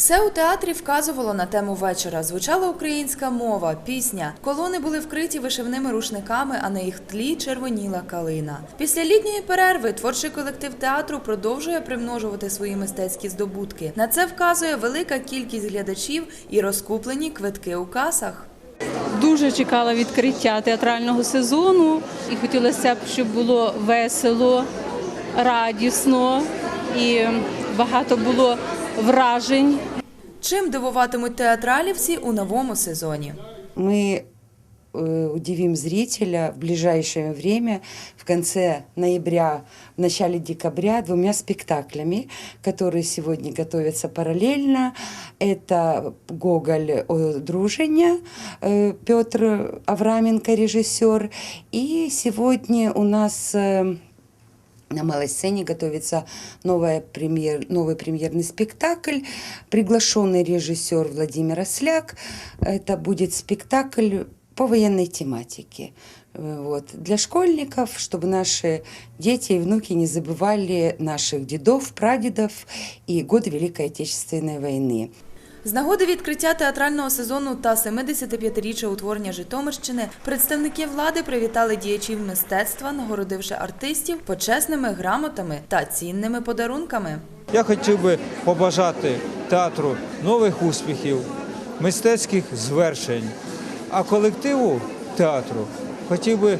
Все у театрі вказувало на тему вечора. Звучала українська мова, пісня. Колони були вкриті вишивними рушниками, а на їх тлі червоніла калина. Після літньої перерви творчий колектив театру продовжує примножувати свої мистецькі здобутки. На це вказує велика кількість глядачів і розкуплені квитки у касах. Дуже чекала відкриття театрального сезону і хотілося б, щоб було весело, радісно і багато було вражень. Чим дивуватимуть театралівці у новому сезоні? Мы э, удивим зрителя в ближайшее время, в конце ноября, в начале декабря, двумя спектаклями, которые сегодня готовятся параллельно. Это Гоголь «Друження», э, Петр Авраменко, режиссер. И сегодня у нас э, на малой сцене готовится новая премьер, новый премьерный спектакль. Приглашенный режиссер Владимир Осляк. Это будет спектакль по военной тематике. Э, Вот. Для школьников, чтобы наши дети и внуки не забывали наших дедов, прадедов и годы Великой Отечественной войны. З нагоди відкриття театрального сезону та 75-річчя утворення Житомирщини представники влади привітали діячів мистецтва, нагородивши артистів почесними грамотами та цінними подарунками. Я хотів би побажати театру нових успіхів, мистецьких звершень, а колективу театру хотів би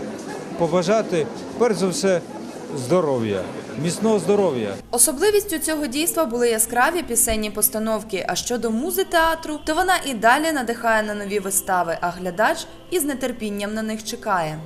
побажати перш за все здоров'я, міцного здоров'я. Особливістю цього дійства були яскраві пісенні постановки. А щодо музи театру, то вона і далі надихає на нові вистави, а глядач із нетерпінням на них чекає.